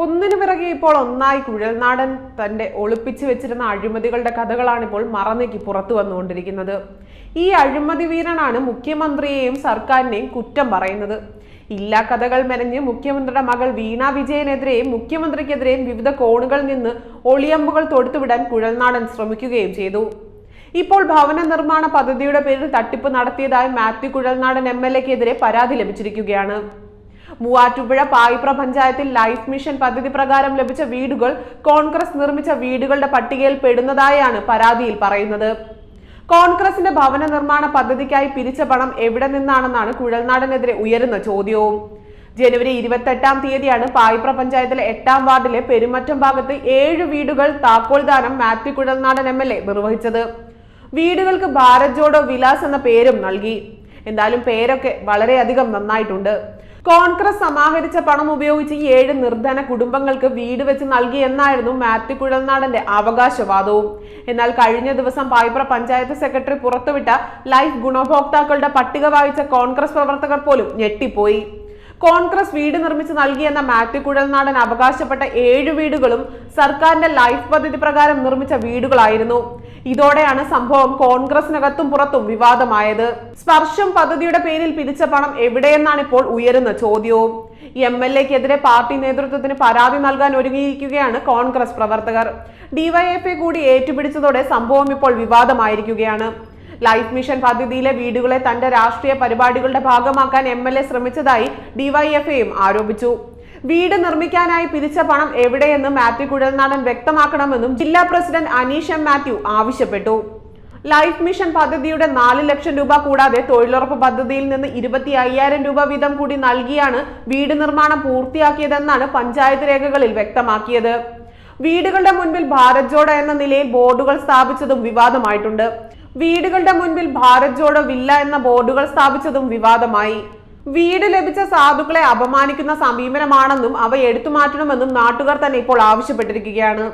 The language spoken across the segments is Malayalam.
ഒന്നിനു പിറകെ ഇപ്പോൾ ഒന്നായി കുഴൽനാടൻ തന്റെ ഒളിപ്പിച്ചു വെച്ചിരുന്ന അഴിമതികളുടെ കഥകളാണ് ഇപ്പോൾ മറന്നേക്ക് പുറത്തു വന്നുകൊണ്ടിരിക്കുന്നത്. ഈ അഴിമതി വീരനാണ് മുഖ്യമന്ത്രിയെയും സർക്കാരിനെയും കുറ്റം പറയുന്നത്. ഇല്ലാ കഥകൾ മെനഞ്ഞ് മുഖ്യമന്ത്രിയുടെ മകൾ വീണ വിജയനെതിരെയും മുഖ്യമന്ത്രിക്കെതിരെയും വിവിധ കോണുകളിൽ നിന്ന് ഒളിയമ്പുകൾ തൊടുത്തുവിടാൻ കുഴൽനാടൻ ശ്രമിക്കുകയും ചെയ്തു. ഇപ്പോൾ ഭവന നിർമ്മാണ പദ്ധതിയുടെ പേരിൽ തട്ടിപ്പ് നടത്തിയതായി മാത്യു കുഴൽനാടൻ എം എൽ എക്കെതിരെ പരാതി ലഭിച്ചിരിക്കുകയാണ്. മൂവാറ്റുപുഴ പായിപ്ര പഞ്ചായത്തിൽ ലൈഫ് മിഷൻ പദ്ധതി പ്രകാരം ലഭിച്ച വീടുകൾ കോൺഗ്രസ് നിർമ്മിച്ച വീടുകളുടെ പട്ടികയിൽ പെടുന്നതായാണ് പരാതിയിൽ പറയുന്നത്. കോൺഗ്രസിന്റെ ഭവന നിർമ്മാണ പദ്ധതിക്കായി പിരിച്ച പണം എവിടെ നിന്നാണെന്നാണ് കുഴൽനാടനെതിരെ ഉയരുന്ന ചോദ്യവും. ജനുവരി ഇരുപത്തെട്ടാം തീയതിയാണ് പായിപ്ര പഞ്ചായത്തിലെ എട്ടാം വാർഡിലെ പെരുമറ്റം ഭാഗത്ത് ഏഴ് വീടുകൾ താക്കോൽദാനം Mathew Kuzhalnadan M L A നിർവഹിച്ചത്. വീടുകൾക്ക് ഭാരത് ജോഡോ വിലാസ് എന്ന പേരും നൽകി. എന്തായാലും പേരൊക്കെ വളരെയധികം നന്നായിട്ടുണ്ട്. കോൺഗ്രസ് സമാഹരിച്ച പണം ഉപയോഗിച്ച് ഏഴ് നിർധന കുടുംബങ്ങൾക്ക് വീട് വെച്ച് നൽകി എന്നായിരുന്നു മാത്യു കുഴൽനാടന്റെ അവകാശവാദവും. എന്നാൽ കഴിഞ്ഞ ദിവസം പായിപ്ര പഞ്ചായത്ത് സെക്രട്ടറി പുറത്തുവിട്ട ലൈഫ് ഗുണഭോക്താക്കളുടെ പട്ടിക വായിച്ച കോൺഗ്രസ് പ്രവർത്തകർ പോലും ഞെട്ടിപ്പോയി. കോൺഗ്രസ് വീട് നിർമ്മിച്ച് നൽകിയെന്ന മാത്യു കുഴൽനാടൻ അവകാശപ്പെട്ട ഏഴ് വീടുകളും സർക്കാരിന്റെ ലൈഫ് പദ്ധതി പ്രകാരം നിർമ്മിച്ച വീടുകളായിരുന്നു. ഇതോടെയാണ് സംഭവം കോൺഗ്രസിനകത്തും പുറത്തും വിവാദമായത്. സ്പർശം പദ്ധതിയുടെ പേരിൽ പിരിച്ച പണം എവിടെയെന്നാണ് ഇപ്പോൾ ഉയരുന്ന ചോദ്യവും. എം എൽ എക്കെതിരെ പാർട്ടി നേതൃത്വത്തിന് പരാതി നൽകാൻ ഒരുങ്ങിയിരിക്കുകയാണ് കോൺഗ്രസ് പ്രവർത്തകർ. ഡിവൈഎഫ്ഐ കൂടി ഏറ്റുപിടിച്ചതോടെ സംഭവം ഇപ്പോൾ വിവാദമായിരിക്കുകയാണ്. ലൈഫ് മിഷൻ പദ്ധതിയിലെ വീടുകളെ തന്റെ രാഷ്ട്രീയ പരിപാടികളുടെ ഭാഗമാക്കാൻ എം എൽ എ ശ്രമിച്ചതായി ഡിവൈഎഫ്ഐയും ആരോപിച്ചു. വീട് നിർമ്മിക്കാനായി പിരിച്ച പണം എവിടെയെന്ന് മാത്യു കുഴൽനാടൻ വ്യക്തമാക്കണമെന്നും ജില്ലാ പ്രസിഡന്റ് അനീഷ് എം മാത്യു ആവശ്യപ്പെട്ടു. ലൈഫ് മിഷൻ പദ്ധതിയുടെ നാല് ലക്ഷം രൂപ കൂടാതെ തൊഴിലുറപ്പ് പദ്ധതിയിൽ നിന്ന് ഇരുപത്തി അയ്യായിരം രൂപ വീതം കൂടി നൽകിയാണ് വീട് നിർമ്മാണം പൂർത്തിയാക്കിയതെന്നാണ് പഞ്ചായത്ത് രേഖകളിൽ വ്യക്തമാക്കിയത്. വീടുകളുടെ മുൻപിൽ ഭാരത് ജോഡ എന്ന നിലയിൽ ബോർഡുകൾ സ്ഥാപിച്ചതും വിവാദമായിട്ടുണ്ട്. വീടുകളുടെ മുൻപിൽ ഭാരത് ജോഡോ വില്ല എന്ന ബോർഡുകൾ സ്ഥാപിച്ചതും വിവാദമായി. വീട് ലഭിച്ച സാധുക്കളെ അപമാനിക്കുന്ന സമീപനമാണെന്നും അവ എടുത്തു മാറ്റണമെന്നും നാട്ടുകാർ തന്നെ ഇപ്പോൾ ആവശ്യപ്പെട്ടിരിക്കുകയാണ്.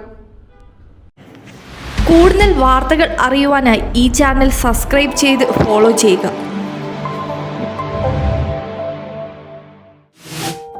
കൂടുതൽ വാർത്തകൾ അറിയുവാനായി ഈ ചാനൽ സബ്സ്ക്രൈബ് ചെയ്ത് ഫോളോ ചെയ്യുക.